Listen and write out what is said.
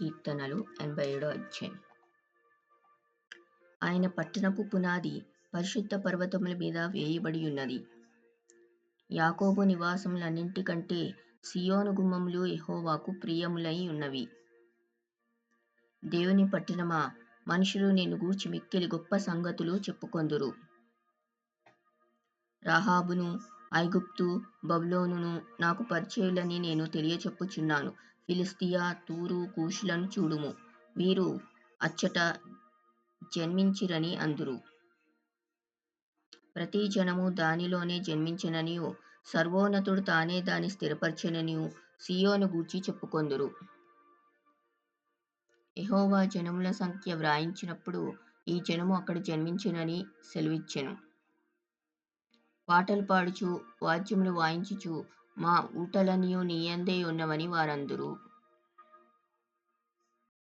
కీర్తనలు ఎనభై ఏడో అధ్యాయం. ఆయన పట్టణపు పునాది పరిశుద్ధ పర్వతముల మీద వేయబడి ఉన్నది. యాకోబు నివాసములన్నింటికంటే సియోను గుమ్మములు ఎహోవాకు ప్రియములై ఉన్నవి. దేవుని పట్టణమా? మనుషులు నేను గూర్చి మిక్కిలి గొప్ప సంగతులు చెప్పుకొందురు. రాహాబును ఐగుప్తు బబులోనును నాకు పరిచయులని నేను తెలియచెప్పుచున్నాను. ఫిలిస్తియా తూరు కూషులను చూడుము. వీరు అచ్చట జన్మించిరని అందురు. ప్రతి జనము దానిలోనే జన్మించిననియు సర్వోన్నతుడు తానే దాని స్థిరపరచెననియు సియోను గూర్చి చెప్పుకొందురు. ఎహోవా జనముల సంఖ్య వ్రాయించినప్పుడు ఈ జనము అక్కడ జన్మించినని సెలవిచ్చెను. పాటలు పాడుచు వాద్యములు వాయించుచు మా ఊటలనియు నీయందే ఉన్నవని వారందురు.